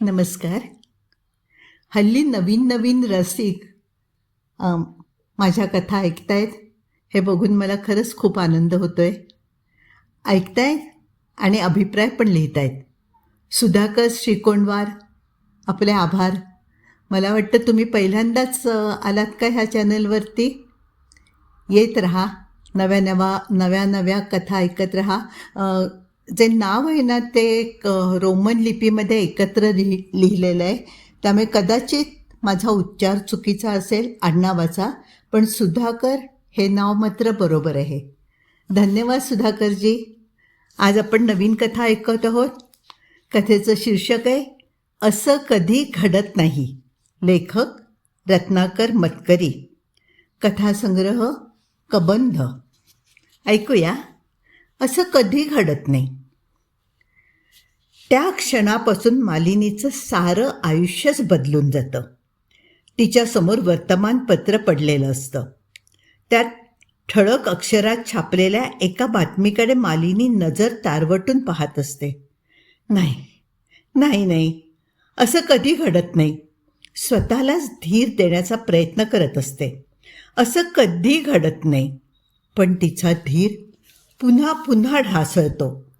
नमस्कार. हल्ली नवीन नवीन रसिक माझ्या कथा ऐकतायत हे बघून मला खरंच खूप आनंद होतो आहे ऐकतायत आणि अभिप्राय पण लिहितायत. सुधाकर श्रीकोंडवार आपले आभार. मला वाटतं तुम्ही पहिल्यांदाच आलात का ह्या चॅनलवरती? येत राहा. नव्या नवा नव्या नव्या कथा ऐकत राहा. जे नाव आहे ना ते एक रोमन लिपीमध्ये एकत्र लिह लिहिलेलं आहे. त्यामुळे कदाचित माझा उच्चार चुकीचा असेल आडनावाचा पण सुधाकर हे नाव मात्र बरोबर आहे. धन्यवाद सुधाकरजी. आज आपण नवीन कथा ऐकत आहोत. कथेचं शीर्षक आहे असं कधी घडत नाही. लेखक रत्नाकर मतकरी. कथासंग्रह कबंध. ऐकूया. असं कधी घडत नाही. त्या क्षणापासून मालिनीचं सारं आयुष्यच बदलून जातं. तिच्यासमोर वर्तमानपत्र पडलेलं असतं. त्यात ठळक अक्षरात छापलेल्या एका बातमीकडे मालिनी नजर तारवटून पाहत असते. नाही नाही नाही असं कधी घडत नाही. स्वतःलाच धीर देण्याचा प्रयत्न करत असते. असं कधी घडत नाही. पण तिचा धीर पुन्हा पुन्हा ढासळतो.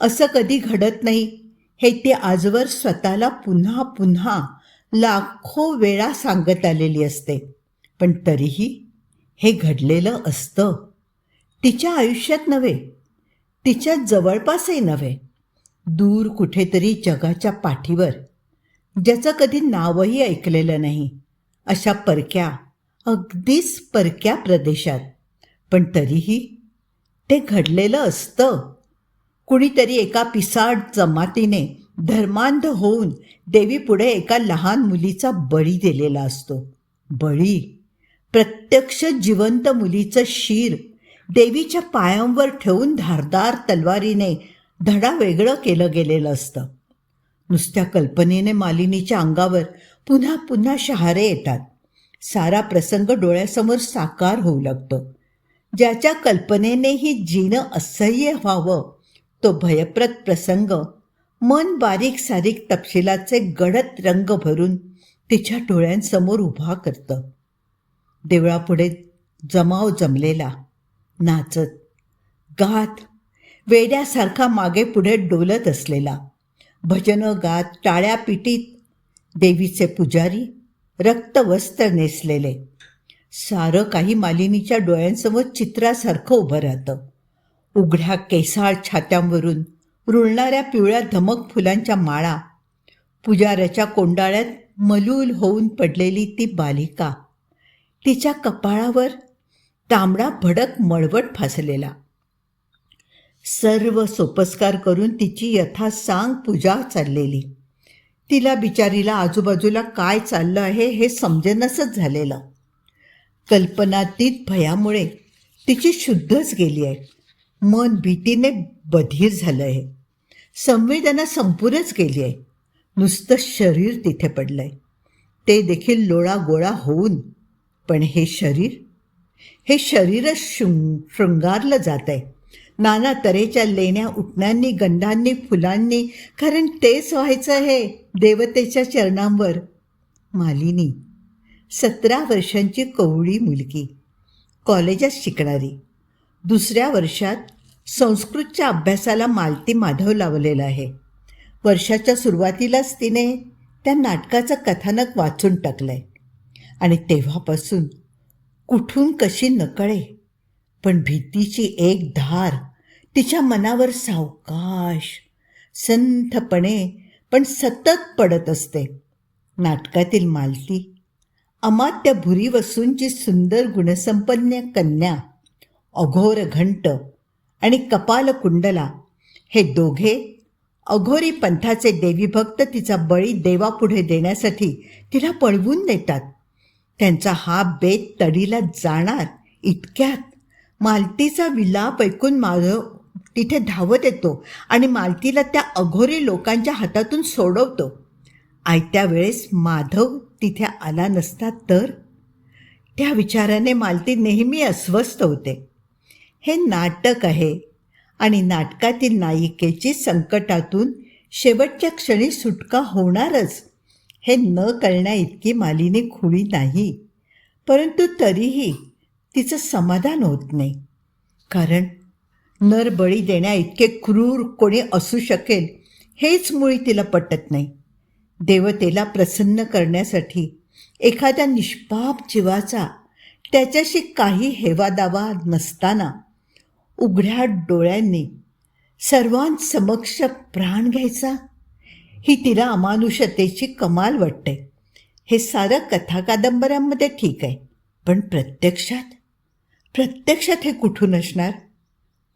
असं कधी घडत नाही. हे ती आजवर स्वतःला पुन्हा पुन्हा लाखो वेळा सांगत आलेली असते. पण तरीही हे घडलेलं असतं. तिच्या आयुष्यात नव्हे. तिच्या जवळपासही नव्हे. दूर कुठेतरी जगाच्या पाठीवर. ज्याचं कधी नावही ऐकलेलं नाही. अशा परक्या अगदीच परक्या प्रदेशात. पण तरीही ते घडलेलं असतं. कुणीतरी एका पिसाड जमातीने धर्मांध होऊन देवीपुढे एका लहान मुलीचा बळी दिलेला असतो. बळी. प्रत्यक्ष जिवंत मुलीचं शीर देवीच्या पायांवर ठेवून धारदार तलवारीने धडा वेगळं केलं गेलेलं असतं. नुसत्या कल्पनेने मालिनीच्या अंगावर पुन्हा पुन्हा शहारे येतात. सारा प्रसंग डोळ्यासमोर साकार होऊ लागतो. ज्याच्या कल्पनेनेही जीणं असह्य व्हावं तो भयप्रद प्रसंग. मन बारीक सारीक तपशिलाचे गडद रंग भरून तिच्या डोळ्यांसमोर उभा करतं. देवळापुढे जमाव जमलेला नाचत गात वेड्यासारखा मागे पुढे डोलत असलेला. भजनं गात टाळ्या पिटीत देवीचे पुजारी रक्तवस्त्र नेसलेले. सारं काही मालिनीच्या डोळ्यांसमोर चित्रासारखं उभं राहतं. उघड्या केसाळ छात्यांवरून रुळणाऱ्या पिवळ्या धमक फुलांच्या माळा पुजाऱ्याच्या कोंडाळ्यात मलूल होऊन पडलेली ती बालिका. तिच्या कपाळावर तांबडा भडक मळवट फासलेला. सर्व सोपस्कार करून तिची यथासांग पूजा चाललेली. तिला बिचारीला आजूबाजूला काय चाललं आहे हे समजेनसच झालेलं. कल्पनातीत भयामुळे तिची शुद्धच गेली आहे. मन भीतीने बधीर झालं आहे संवेदना संपूर्णच गेली आहे. नुसतं शरीर तिथे पडलं आहे ते देखील लोळा गोळा होऊन. पण हे शरीर? हे शरीरच शृंग शृंगारलं जात आहे नाना तऱ्हेच्या लेण्या उठण्यांनी गंधांनी फुलांनी कारण तेच व्हायचं आहे देवतेच्या चरणांवर. मालिनी सतरा वर्षांची कवळी मुलगी. कॉलेजात शिकणारी. दुसऱ्या वर्षात संस्कृतच्या अभ्यासाला मालती माधव लावलेला आहे. वर्षाच्या सुरुवातीलाच तिने त्या नाटकाचं कथानक वाचून टाकलं आहे आणि तेव्हापासून कुठून कशी नकळे. पण भीतीची एक धार तिच्या मनावर सावकाश संथपणे पण सतत पडत असते. नाटकातील मालती अमात्य भुरी वसूंची सुंदर गुणसंपन्न कन्या अघोर घंट आणि कपाल कुंडला हे दोघे अघोरी पंथाचे देवीभक्त तिचा बळी देवापुढे देण्यासाठी तिला पळवून देतात त्यांचा हा बेत तडीला जाणार इतक्यात मालतीचा विलाप ऐकून माधव तिथे धावत येतो आणि मालतीला त्या अघोरी लोकांच्या हातातून सोडवतो. आयत्या वेळेस माधव तिथे आला नसता तर? त्या विचाराने मालती नेहमी अस्वस्थ होते. हे नाटक आहे आणि नाटकातील नायिकेची संकटातून शेवटच्या क्षणी सुटका होणारच हे न कळण्या इतकी मालिनी खुळी नाही. परंतु तरीही तिचं समाधान होत नाही. कारण नर बळी देण्या इतके क्रूर कोणी असू शकेल हेच मुळी तिला पटत नाही. देवतेला प्रसन्न करण्यासाठी एखाद्या निष्पाप जीवाचा त्याच्याशी काही हेवादावा नसताना उघड्या डोळ्यांनी सर्वांसमक्ष प्राण घ्यायचा? ही तिला अमानुषतेची कमाल वाटते. हे सारं कथा कादंबऱ्यांमध्ये ठीक आहे. पण प्रत्यक्षात? प्रत्यक्षात हे कुठून असणार?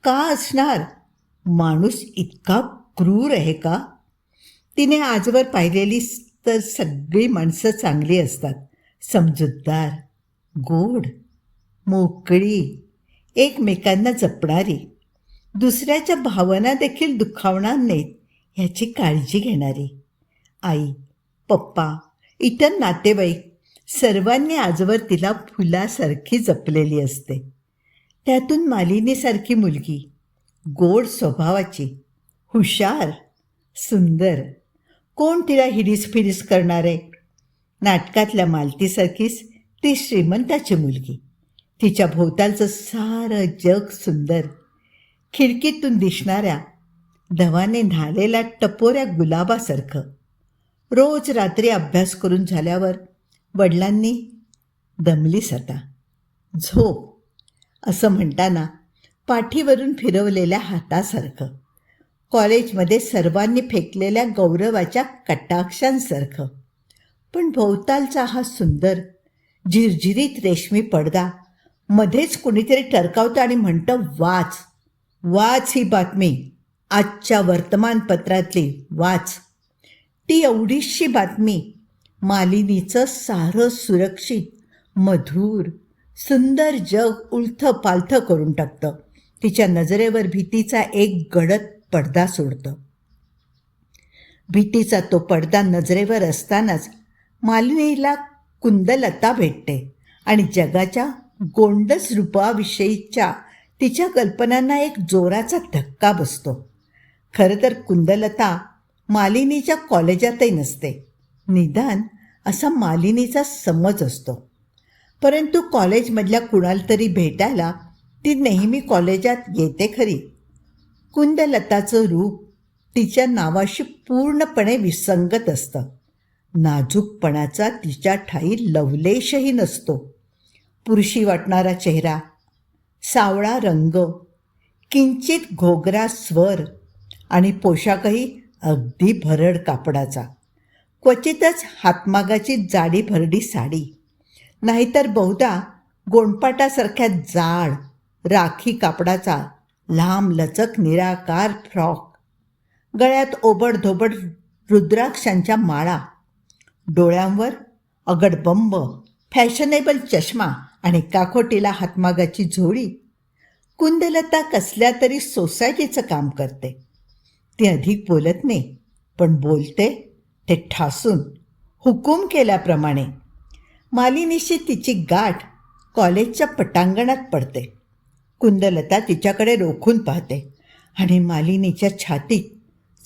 का असणार? माणूस इतका क्रूर आहे का? तिने आजवर पाहिलेली तर सगळी माणसं चांगली असतात. समजूतदार गोड मोकळी एकमेकांना जपणारी दुसऱ्याच्या भावना देखील दुखावणार नाहीत ह्याची काळजी घेणारी. आई पप्पा इतर नातेवाईक सर्वांनी आजवर तिला फुलासारखी जपलेली असते. त्यातून मालिनीसारखी मुलगी गोड स्वभावाची हुशार सुंदर कोण तिला हिरीस फिरीस करणार आहे? नाटकातल्या मालतीसारखीच ती श्रीमंताची मुलगी. तिच्या भोवतालचं सारं जग सुंदर. खिडकीतून दिसणाऱ्या धवाने न्हालेल्या टपोऱ्या गुलाबासारखं. रोज रात्री अभ्यास करून झाल्यावर वडिलांनी दमलीस आता. झोप. असं म्हणताना पाठीवरून फिरवलेल्या हातासारखं. कॉलेजमध्ये सर्वांनी फेकलेल्या गौरवाच्या कटाक्षांसारखं. पण भोवतालचा हा सुंदर झिरझिरीत रेशमी पडदा मध्येच कुणीतरी टरकावतं आणि म्हणतं वाच वाच ही बातमी आजच्या वर्तमानपत्रातली वाच. ती एवढीशी बातमी मालिनीचं सारं सुरक्षित मधुर सुंदर जग उलथं पालथं करून टाकतं. तिच्या नजरेवर भीतीचा एक गडद पडदा सोडतं. भीतीचा तो पडदा नजरेवर असतानाच मालिनीला कुंदलता भेटते आणि जगाच्या गोंडस रूपाविषयीच्या तिच्या कल्पनांना एक जोराचा धक्का बसतो. खरं तर कुंदलता मालिनीच्या कॉलेजातही नसते. निदान असा मालिनीचा समज असतो. परंतु कॉलेजमधल्या कुणाला तरी भेटायला ती नेहमी कॉलेजात येते खरी. कुंदलताचं रूप तिच्या नावाशी पूर्णपणे विसंगत असतं. नाजूकपणाचा तिच्या ठाई लवलेशही नसतो. पुरुषी वाटणारा चेहरा सावळा रंग किंचित घोगरा स्वर आणि पोशाखही अगदी भरड कापडाचा. क्वचितच हातमागाची जाडी भरडी साडी. नाहीतर बहुधा गोंडपाटासारख्या जाड राखी कापडाचा लांब लचक निराकार फ्रॉक. गळ्यात ओबडधोबड रुद्राक्षांच्या माळा. डोळ्यांवर अगडबंब फॅशनेबल चष्मा आणि काकोटीला हातमागाची झोळी. कुंदलता कसल्या तरी सोसायटीचं काम करते. ती अधिक बोलत नाही पण बोलते ते ठासून. हुकूम केल्याप्रमाणे. मालिनीशी तिची गाठ कॉलेजच्या पटांगणात पडते. कुंदलता तिच्याकडे रोखून पाहते आणि मालिनीच्या छातीत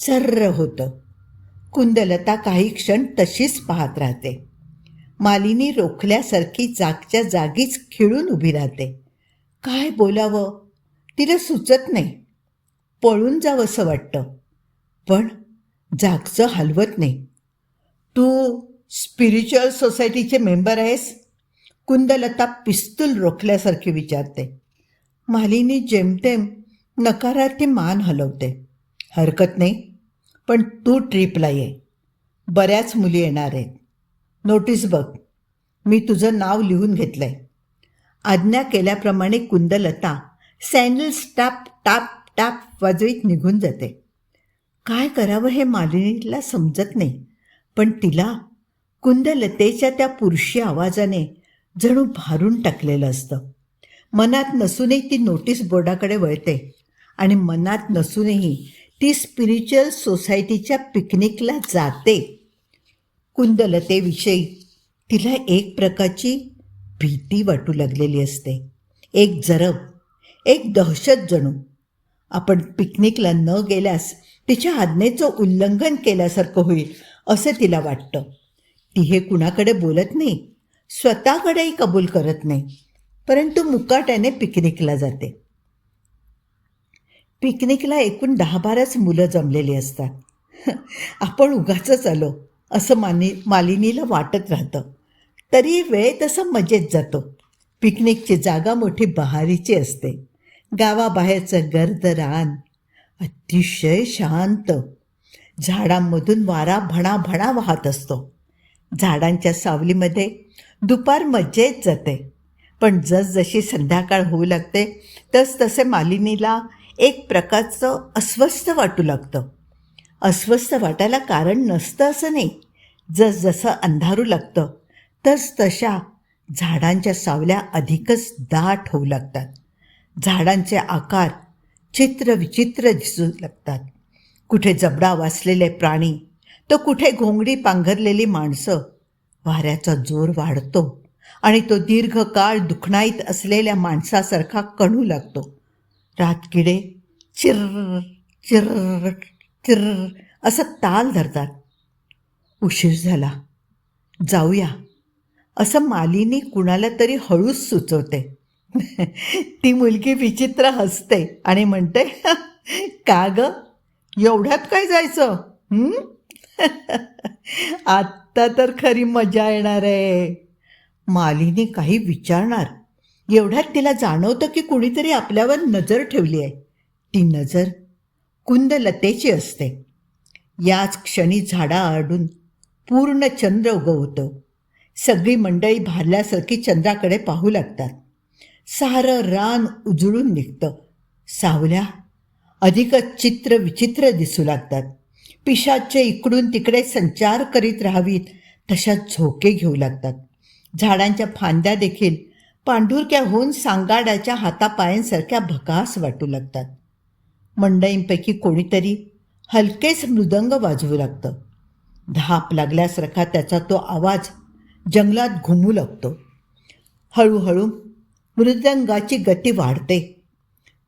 चर्र होतं. कुंदलता काही क्षण तशीच पाहत राहते. मालिनी रोखल्यासारखी जागच्या जागीच खिळून उभी राहते. काय बोलावं? तिला सुचत नाही. पळून जावंसं वाटतं. पण जागचं हलवत नाही. तू स्पिरिच्युअल सोसायटीचे मेंबर आहेस? कुंदलता पिस्तूल रोखल्यासारखी विचारते. मालिनी जेमतेम नकारार्थी मान हलवते. हरकत नाही पण तू ट्रीपला ये. बऱ्याच मुली येणार आहेत. नोटीस बघ मी तुझं नाव लिहून घेतलं आहे आज्ञा केल्याप्रमाणे कुंदलता सँडल्स टाप टाप टाप वाजवीत निघून जाते. काय करावं हे मालिनीला समजत नाही पण तिला कुंदलतेच्या त्या पुरुषी आवाजाने जणू भारून टाकलेलं असतं. मनात नसूनही ती नोटीस बोर्डाकडे वळते. आणि मनात नसूनही ती स्पिरिच्युअल सोसायटीच्या पिकनिकला जाते. कुंदलतेविषयी तिला एक प्रकारची भीती वाटू लागलेली असते. एक जरब एक दहशत जणू. आपण पिकनिकला न गेल्यास तिच्या आज्ञेचं उल्लंघन केल्यासारखं होईल असं तिला वाटतं. ती हे कुणाकडे बोलत नाही स्वतःकडेही कबूल करत नाही. परंतु मुकाट्याने पिकनिकला जाते. पिकनिकला एकूण दहा बाराच मुलं जमलेली असतात. आपण उगाच आलो असं मानी मालिनीला वाटत राहतं. तरी वेळ तसं मजेत जातो. पिकनिकची जागा मोठी बहारीची असते. गावाबाहेरचं गर्द रान अतिशय शांत. झाडांमधून वारा भणा भणा वाहत असतो. झाडांच्या सावलीमध्ये दुपार मजेत जाते. पण जसजशी संध्याकाळ होऊ लागते तसतसे मालिनीला एक प्रकारचं अस्वस्थ वाटू लागतं. अस्वस्थ वाटायला कारण नसतं असं नाही. जसजसं अंधारू लागतं तस तशा झाडांच्या सावल्या अधिकच दाट होऊ लागतात. झाडांचे आकार चित्र विचित्र दिसू लागतात. कुठे जबडा वाचलेले प्राणी तर कुठे घोंगडी पांघरलेली माणसं वाऱ्याचा जोर वाढतो. आणि तो दीर्घकाळ दुखणाईत असलेल्या माणसासारखा कणू लागतो. रातकिडे चिर चिर चिर असं ताल धरतात. उशीर झाला. जाऊया. असं मालिनी कुणाला तरी हळूच सुचवते. ती मुलगी विचित्र हसते आणि म्हणते का ग? एवढ्यात काय जायचं? आत्ता तर खरी मजा येणार आहे. मालिनी काही विचारणार. एवढ्यात तिला जाणवतं की कुणीतरी आपल्यावर नजर ठेवली आहे. ती नजर कुंदलतेची असते. याच क्षणी झाडाआडून पूर्ण चंद्र उगवतो. सगळी मंडळी भारल्यासारखी चंद्राकडे पाहू लागतात. सारं रान उजळून निघतं. सावल्या अधिकच चित्र विचित्र दिसू लागतात. पिशाचे इकडून तिकडे संचार करीत राहावीत तशा झोके घेऊ लागतात. झाडांच्या फांद्या देखील पांढुरक्या होऊन सांगाड्याच्या हातापायांसारख्या भकास वाटू लागतात. मंडईंपैकी कोणीतरी हलकेच मृदंग वाजवू लागतं. धाप लागल्यासारखा त्याचा तो आवाज जंगलात घुमू लागतो. हळूहळू मृदंगाची गती वाढते.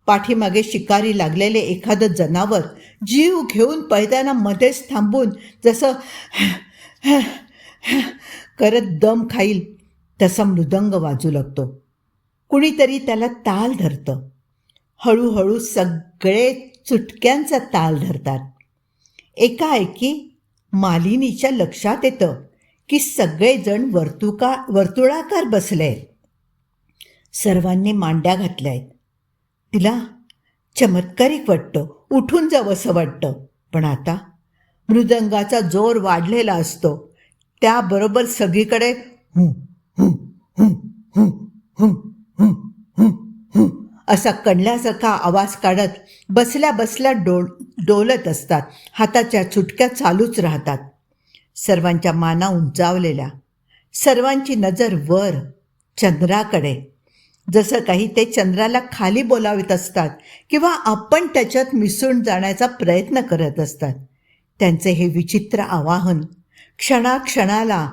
पाठीमागे शिकारी लागलेले एखादं जनावर जीव घेऊन पळताना मध्येच थांबून जसं करत दम खाईल तसा मृदंग वाजू लागतो. कुणीतरी त्याला ताल धरतं. हळूहळू सगळे चुटक्यांचा ताल धरतात. एकाएकी मालिनीच्या लक्षात येतं की सगळेजण वर्तुका वर्तुळाकार बसले आहेत सर्वांनी मांड्या घातल्या आहेत तिला चमत्कारिक वाटतं. उठून जावंसं वाटतं. पण आता मृदंगाचा जोर वाढलेला असतो. त्याबरोबर सगळीकडे हुं, असा कणल्यासारखा आवाज काढत बसल्या बसल्या डोल डोलत असतात. हाताच्या चुटक्या चालूच राहतात. सर्वांच्या माना उंचावलेल्या. सर्वांची नजर वर चंद्राकडे. जसं काही ते चंद्राला खाली बोलावित असतात किंवा आपण त्याच्यात मिसळून जाण्याचा प्रयत्न करत असतात. त्यांचे हे विचित्र आवाहन क्षणाक्षणाला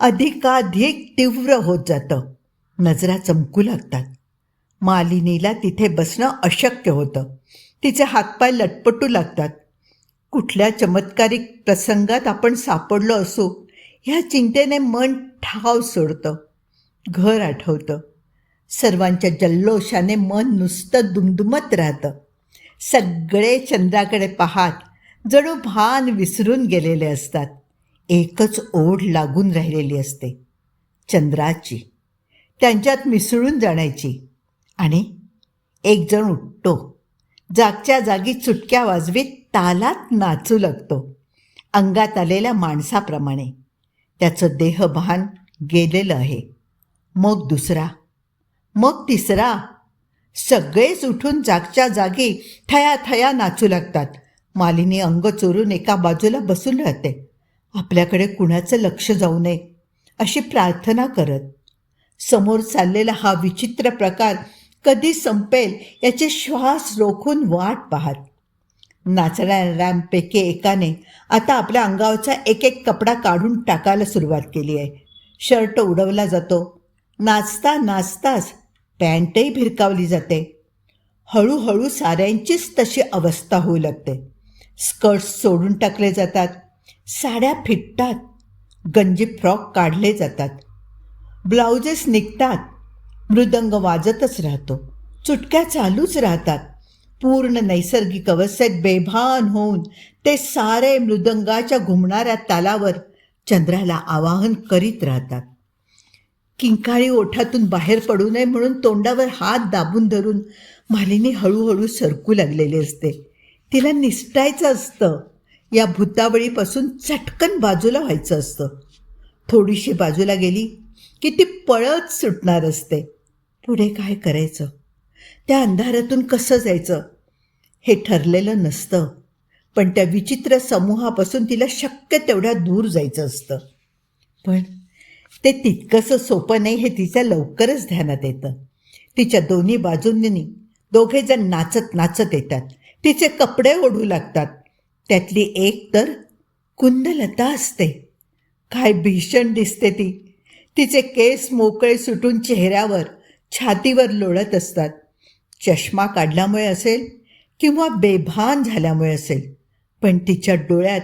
अधिकाधिक तीव्र होत जातं. नजरा चमकू लागतात. मालिनीला तिथे बसणं अशक्य होतं. तिचे हातपाय लटपटू लागतात. कुठल्या चमत्कारिक प्रसंगात आपण सापडलो असू ह्या चिंतेने मन ठाव सोडतं. घर आठवतं. सर्वांच्या जल्लोषाने मन नुसतं दुमदुमत राहतं. सगळे चंद्राकडे पाहात जणू भान विसरून गेलेले असतात. एकच ओढ लागून राहिलेली असते. चंद्राची. त्यांच्यात मिसळून जाण्याची. आणि एकजण उठतो. जागच्या जागी चुटक्या वाजवीत तालात नाचू लागतो. अंगात आलेल्या माणसाप्रमाणे. त्याचं देहभान गेलेलं आहे. मग दुसरा. मग तिसरा. सगळेच उठून जागच्या जागी थया थया नाचू लागतात. मालिनी अंग चोरून एका बाजूला बसून राहते. आपल्याकडे कुणाचं लक्ष जाऊ नये. अशी प्रार्थना करत. समोर चाललेला हा विचित्र प्रकार कधी संपेल याचे श्वास रोखून वाट पाहत. नाचणाऱ्यांपैकी एकाने आता आपल्या अंगावरचा एक एक कपडा काढून टाकायला सुरुवात केली आहे. शर्ट उडवला जातो. नाचता नाचताच पॅन्टही भिरकावली जाते. हळूहळू साऱ्यांचीच तशी अवस्था होऊ लागते. स्कर्ट्स सोडून टाकले जातात. साड्या फिटतात. गंजी फ्रॉक काढले जातात. ब्लाउजेस निघतात. मृदंग वाजतच राहतो. चुटक्या चालूच राहतात. पूर्ण नैसर्गिक अवस्थेत बेभान होऊन ते सारे मृदंगाच्या घुमणाऱ्या तालावर चंद्राला आवाहन करीत राहतात. किंकाळी ओठातून बाहेर पडू नये म्हणून तोंडावर हात दाबून धरून मालिनी हळूहळू सरकू लागलेली असते. तिला निसटायचं असतं. या भूतावळीपासून चटकन बाजूला व्हायचं असतं. थोडीशी बाजूला गेली की ती पळत सुटणार असते. पुढे काय करायचं? त्या अंधारातून कसं जायचं? हे ठरलेलं नसतं. पण त्या विचित्र समूहापासून तिला शक्य तेवढ्या दूर जायचं असतं. पण ते तितकंसं सोपं नाही हे तिच्या लवकरच ध्यानात येतं. तिच्या दोन्ही बाजूंनी दोघेजण नाचत नाचत येतात. तिचे कपडे ओढू लागतात. त्यातली एक तर कुंदलता असते. काय भीषण दिसते ती. तिचे केस मोकळे सुटून चेहऱ्यावर छातीवर लोळत असतात. चष्मा काढल्यामुळे असेल किंवा बेभान झाल्यामुळे असेल पण तिच्या डोळ्यात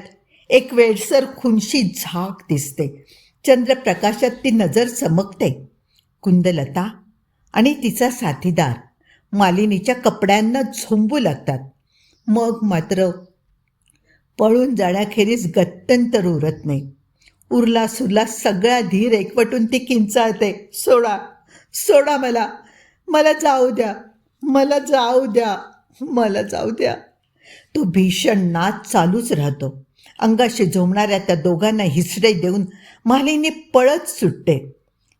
एक वेळसर खुनशी झाक दिसते. चंद्रप्रकाशात ती नजर चमकते. कुंदलता आणि तिचा साथीदार मालिनीच्या कपड्यांना झोंबू लागतात. मग मात्र पळून जाण्याखेरीज गत्यंतर उरत नाही. उरला सुरला सगळा धीर एकवटून ती किंचाळते. सोडा सोडा मला. मला जाऊ द्या. मला जाऊ द्या. मला जाऊ द्या. तो भीषण नाच चालूच राहतो. अंगाशी झोमणाऱ्या त्या दोघांना हिसडे देऊन मालिनी पळत सुटते.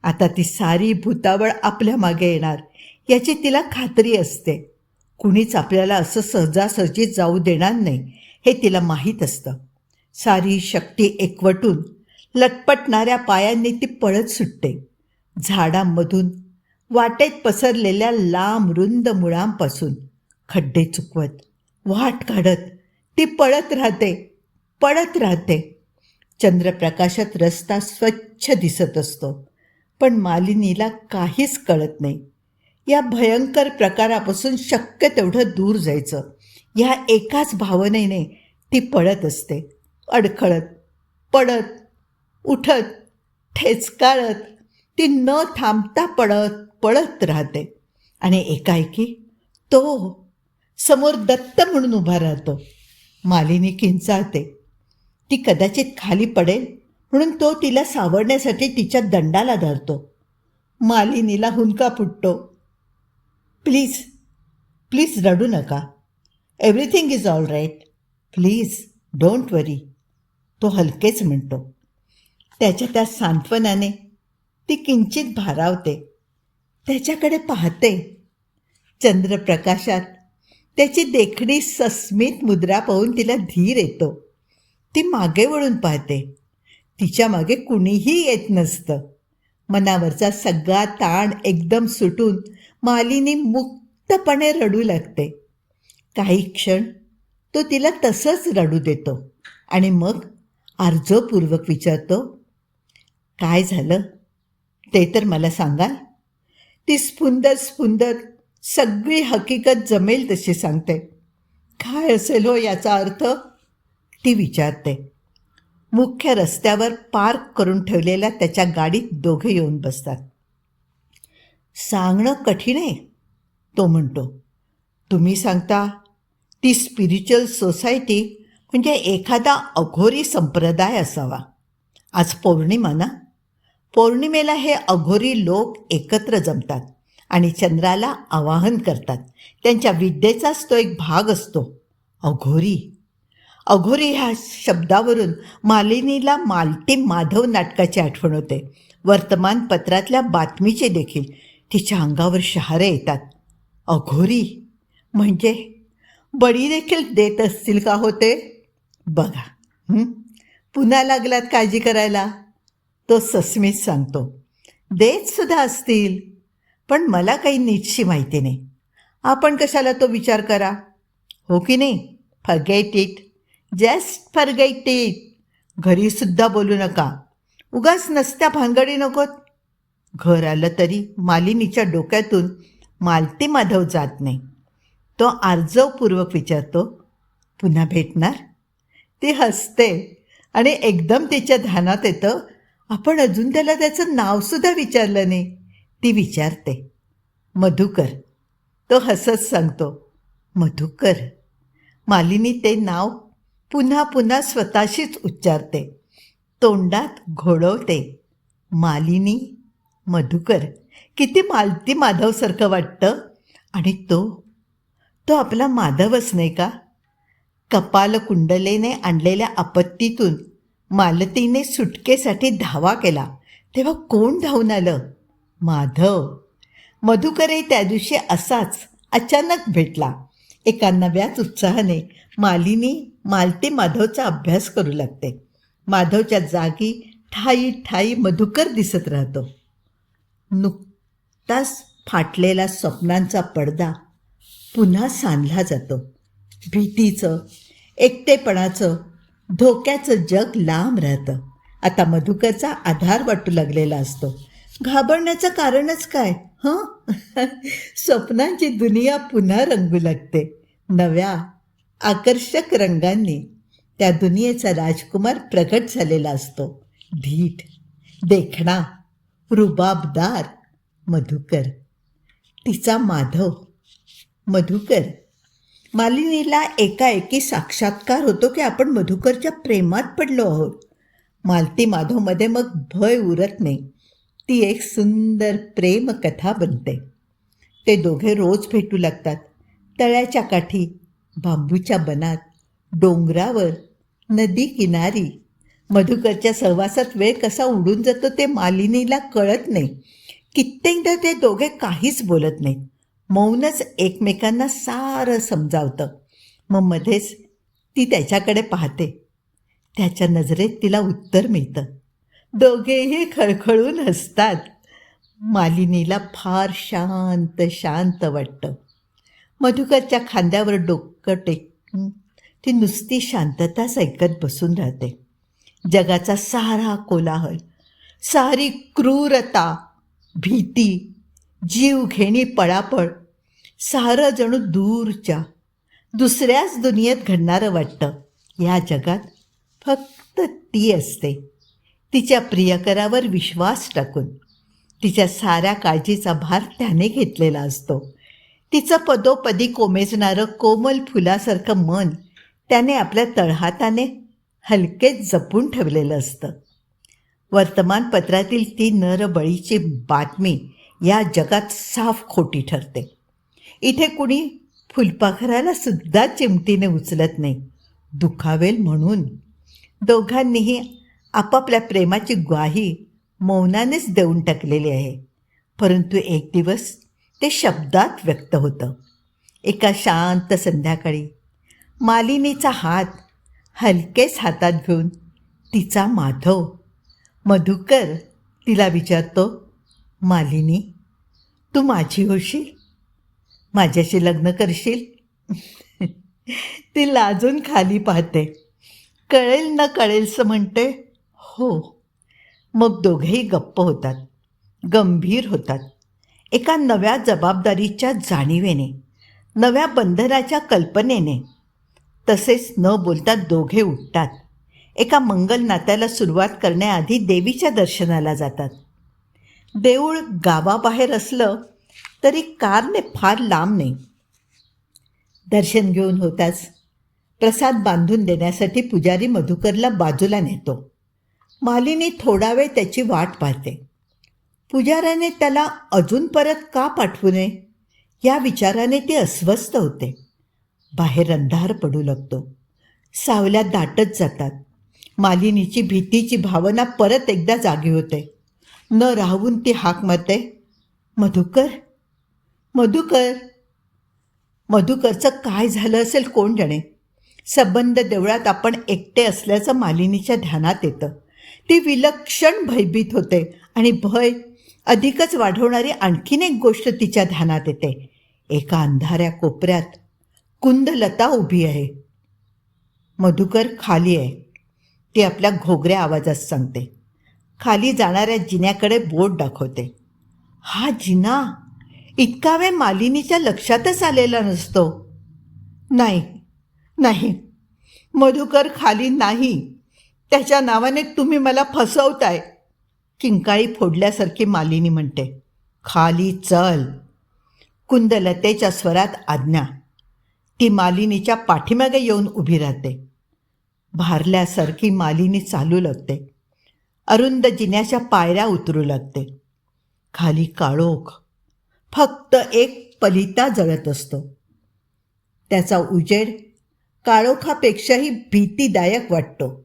आता ती सारी भूतावळ आपल्या मागे येणार. याची तिला खात्री असते. कुणीच आपल्याला असं सहजासहजी जाऊ देणार नाही हे तिला माहीत असतं. सारी शक्ती एकवटून लटपटणाऱ्या पायांनी ती पळत सुटते. झाडांमधून वाटेत पसरलेल्या लांब रुंद मुळांपासून खड्डे चुकवत वाट काढत ती पळत राहते पळत राहते. चंद्रप्रकाशात रस्ता स्वच्छ दिसत असतो पण मालिनीला काहीच कळत नाही. या भयंकर प्रकारापासून शक्य तेवढं दूर जायचं. ह्या एकाच भावनेने ती पळत असते अडखळत पडत उठत ठेचकाळत ती न थांबता पडत पळत राहते. आणि एकाएकी तो समोर दत्त म्हणून उभा राहतो. मालिनी किंचाळते. ती कदाचित खाली पडेल म्हणून तो तिला सावरण्यासाठी तिच्या दंडाला धरतो. मालिनीला हुंका फुटतो. प्लीज प्लीज रडू नका. Everything is all right. Please don't worry. तो हलकेच म्हणतो. त्याच्या त्या सांत्वनाने ती किंचित भारावते. त्याच्याकडे पाहते. चंद्रप्रकाशात त्याची देखणी सस्मित मुद्रा पाहून तिला धीर येतो. ती मागे वळून पाहते. तिच्यामागे कुणीही येत नसतं. मनावरचा सगळा ताण एकदम सुटून मालिनी मुक्तपणे रडू लागते. काही क्षण तो तिला तसंच रडू देतो आणि मग अर्जपूर्वक विचारतो काय झालं? ते तर मला सांगाल ती स्फुंदर स्फुंदर सगळी हकीकत जमेल तशी सांगते. काय असेल हो याचा अर्थ? ती विचारते. मुख्य रस्त्यावर पार्क करून ठेवलेल्या त्याच्या गाडीत दोघे येऊन बसतात. सांगणं कठीण आहे तो म्हणतो. तुम्ही सांगता ती स्पिरिच्युअल सोसायटी म्हणजे एखादा अघोरी संप्रदाय असावा. आज पौर्णिमा ना? पौर्णिमेला हे अघोरी लोक एकत्र जमतात आणि चंद्राला आवाहन करतात. त्यांच्या विद्येचाच तो एक भाग असतो अघोरी. अघोरी ह्या शब्दावरून मालिनीला मालती माधव नाटकाची आठवण होते. वर्तमानपत्रातल्या बातमीचे देखील तिच्या अंगावर शहारे येतात. अघोरी म्हणजे बळी देखील देत असतील का होते? बघा पुन्हा लागलात काळजी करायला. तो सस्मित सांगतो देत सुद्धा असतील पण मला काही नीटशी माहिती नाही. आपण कशाला तो विचार करा? हो की नाही? Forget it. Just forget it. घरीसुद्धा बोलू नका. उगाच नसत्या भानगडी नकोत. घर आलं तरी मालिनीच्या डोक्यातून मालती माधव जात नाही. तो आर्जवपूर्वक विचारतो पुन्हा भेटणार? ती हसते आणि एकदम तिच्या ध्यानात येतं आपण अजून त्याला त्याचं नावसुद्धा विचारलं नाही. ती विचारते मधुकर. तो हसत सांगतो मधुकर. मालिनी ते नाव पुन्हा पुन्हा स्वतःशीच उच्चारते. तोंडात घोडवते मालिनी मधुकर. किती मालती माधवसारखं वाटतं. आणि तो तो आपला माधवच नाही का? कपाल कुंडलेने आणलेल्या आपत्तीतून मालतीने सुटकेसाठी धावा केला. तेव्हा कोण धावून आलं? माधव. मधुकरही त्या दिवशी असाच अचानक भेटला. एका नव्याच उत्साहाने मालिनी मालती माधवचा अभ्यास करू लागते. माधवच्या जागी ठाई ठाई मधुकर दिसत राहतो. नुकताच फाटलेला स्वप्नांचा पडदा पुन्हा सांधला जातो. भीतीचं एकटेपणाचं धोक्याचं जग लांब राहतं. आता मधुकरचा आधार वाटू लागलेला असतो. घाबरण्याचं कारणच काय? हं? स्वप्नांची दुनिया पुन्हा रंगू लागते. नव्या आकर्षक रंगांनी त्या दुनियेचा राजकुमार प्रगट झालेला असतो. धीट देखणा रुबाबदार मधुकर. तिचा माधव मधुकर. मालिनीला एकाएकी साक्षात्कार होतो की आपण मधुकरच्या प्रेमात पडलो आहोत. मालती माधवमध्ये मग भय उरत नाही. ती एक सुंदर प्रेमकथा बनते. ते दोघे रोज भेटू लागतात. तळ्याच्या काठी बांबूच्या बनात डोंगरावर नदी किनारी. मधुकरच्या सहवासात वेळ कसा उडून जातो ते मालिनीला कळत नाही. कित्येकदा ते दोघे काहीच बोलत नाहीत. मौनच एकमेकांना सारं समजावतं. मग मध्येच ती त्याच्याकडे पाहते. त्याच्या नजरेत तिला उत्तर मिळतं. दोघेही खळखळून हसतात. मालिनीला फार शांत शांत वाटतं. मधुकरच्या खांद्यावर डोकं टेकून ती नुसती शांतताच ऐकत बसून राहते. जगाचा सारा कोलाहल सारी क्रूरता भीती जीव घेणी पळापळ सारं जणू दूरच्या दुसऱ्याच दुनियेत घडणारं वाटतं. या जगात फक्त ती असते. तिच्या प्रियकरावर विश्वास टाकून तिच्या साऱ्या काळजीचा भार त्याने घेतलेला असतो. तिचं पदोपदी कोमेजणारं कोमल फुलासारखं मन त्याने आपल्या तळहाताने हलकेच जपून ठेवलेलं असतं. वर्तमानपत्रातील ती नरबळीची बातमी या जगात साफ खोटी ठरते. इथे कुणी फुलपाखराला सुद्धा चिमटीने उचलत नाही. दुखावेल म्हणून. दोघांनीही आपापल्या प्रेमाची ग्वाही मौनानेच देऊन टाकलेली आहे. परंतु एक दिवस ते शब्दात व्यक्त होतं. एका शांत संध्याकाळी मालिनीचा हात हलकेच हातात घेऊन तिचा माधव मधुकर तिला विचारतो मालिनी तू माझी होशील? माझ्याशी लग्न करशील? ती लाजून खाली पाहते. कळेल न कळेलसं म्हणते. हो. मग दोघेही गप्प होतात. गंभीर होतात. एका नव्या जबाबदारीच्या जाणीवेने नव्या बंधनाच्या कल्पनेने. तसेच न बोलता दोघे उठतात. एका मंगल नात्याला सुरुवात करण्याआधी देवीच्या दर्शनाला जातात. देऊळ गावाबाहेर असलं तरी कारने फार लांब नाही. दर्शन घेऊन होताच प्रसाद बांधून देण्यासाठी पुजारी मधुकरला बाजूला नेतो. मालिनी थोडा वेळ त्याची वाट पाहते. पुजाऱ्याने त्याला अजून परत का पाठवू नये? या विचाराने ती अस्वस्थ होते. बाहेर अंधार पडू लागतो. सावल्या दाटत जातात. मालिनीची भीतीची भावना परत एकदा जागी होते. न राहून ती हाक मारते मधुकर मधुकर. मधुकरचं काय झालं असेल कोण जाणे? संबंध देवळात आपण एकटे असल्याचं मालिनीच्या ध्यानात येतं. ती विलक्षण भयभीत होते आणि भय अधिकच वाढवणारी आणखीन एक गोष्ट तिच्या ध्यानात येते. एका अंधाऱ्या कोपऱ्यात कुंदलता उभी आहे. मधुकर खाली आहे. ती आपल्या घोगऱ्या आवाजात सांगते. खाली जाणाऱ्या जिन्याकडे बोट दाखवते. हा जिना इतका वेळ मालिनीच्या लक्षातच आलेला नसतो. नाही नाही. मधुकर खाली नाही. त्याच्या नावाने तुम्ही मला फसवताय. किंकाळी फोडल्यासारखी मालिनी म्हणते खाली चल. कुंदलतेच्या स्वरात आज्ञा. ती मालिनीच्या पाठीमागे येऊन उभी राहते. भारल्यासारखी मालिनी चालू लागते. अरुंद जिन्याच्या पायऱ्या उतरू लागते. खाली काळोख. फक्त एक पलिता जळत असतो. त्याचा उजेड काळोखापेक्षाही भीतीदायक वाटतो.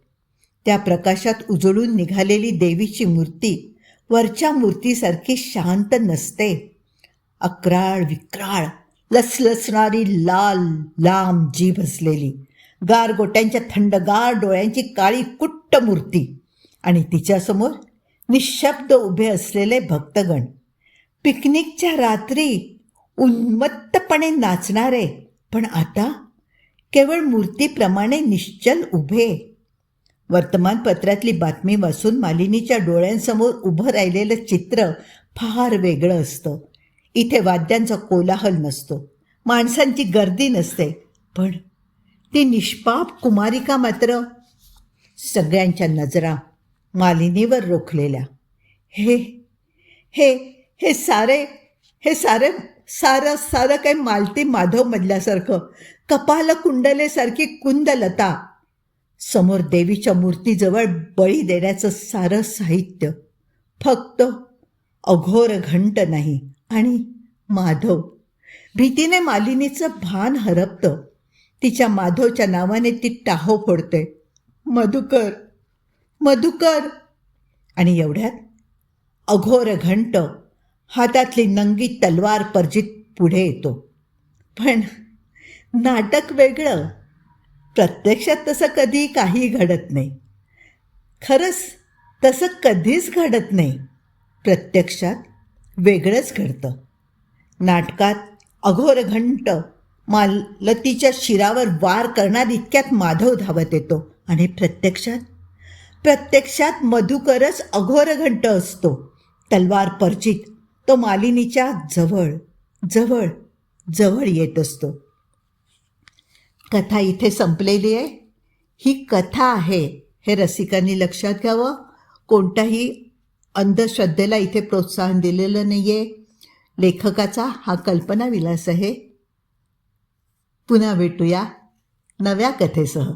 त्या प्रकाशात उजळून निघालेली देवीची मूर्ती वरच्या मूर्तीसारखी शांत नसते. अक्राळ विक्राळ लसलसणारी लाल लांब जीभ असलेली गारगोट्यांच्या थंडगार डोळ्यांची काळी कुट्ट मूर्ती आणि तिच्यासमोर निशब्द उभे असलेले भक्तगण पिकनिकच्या रात्री उन्मत्तपणे नाचणारे. पण आता केवळ मूर्तीप्रमाणे निश्चल उभे. वर्तमानपत्रातली बातमी वाचून मालिनीच्या डोळ्यांसमोर उभं राहिलेलं चित्र फार वेगळं असतं. इथे वाद्यांचा कोलाहल नसतो. माणसांची गर्दी नसते. पण ती निष्पाप कुमारिका मात्र? सगळ्यांच्या नजरा मालिनीवर रोखलेल्या. हे हे हे सारे हे सारे सारं सारं काही मालती माधव मधल्यासारखं कपाल कुंडलेसारखी कुंदलता समोर देवीच्या मूर्तीजवळ बळी देण्याचं सारं साहित्य. फक्त अघोर घंट नाही आणि माधव. भीतीने मालिनीचं भान हरपतं. तिच्या माधवच्या नावाने ती टाहो फोडते. मधुकर मधुकर. आणि एवढ्यात अघोर घंट हातातली नंगी तलवार पर्जित पुढे येतो. पण नाटक वेगळं. प्रत्यक्षात तसं कधी काही घडत नाही. खरंच तसं कधीच घडत नाही. प्रत्यक्षात वेगळंच घडतं. नाटकात अघोरघंट मालतीच्या शिरावर वार करणार इतक्यात माधव धावत येतो आणि प्रत्यक्षात प्रत्यक्षात मधुकरच अघोरघंट असतो. तलवार परचित तो मालिनीच्या जवळ जवळ जवळ येत असतो. कथा इथे संपलेली आहे. ही कथा आहे हे रसिकांनी लक्षात घ्यावं. कोणताही अंधश्रद्धेला इथे प्रोत्साहन दिलेलं नाही आहे लेखकाचा हा कल्पनाविलास आहे. पुन्हा भेटूया नव्या कथेसह.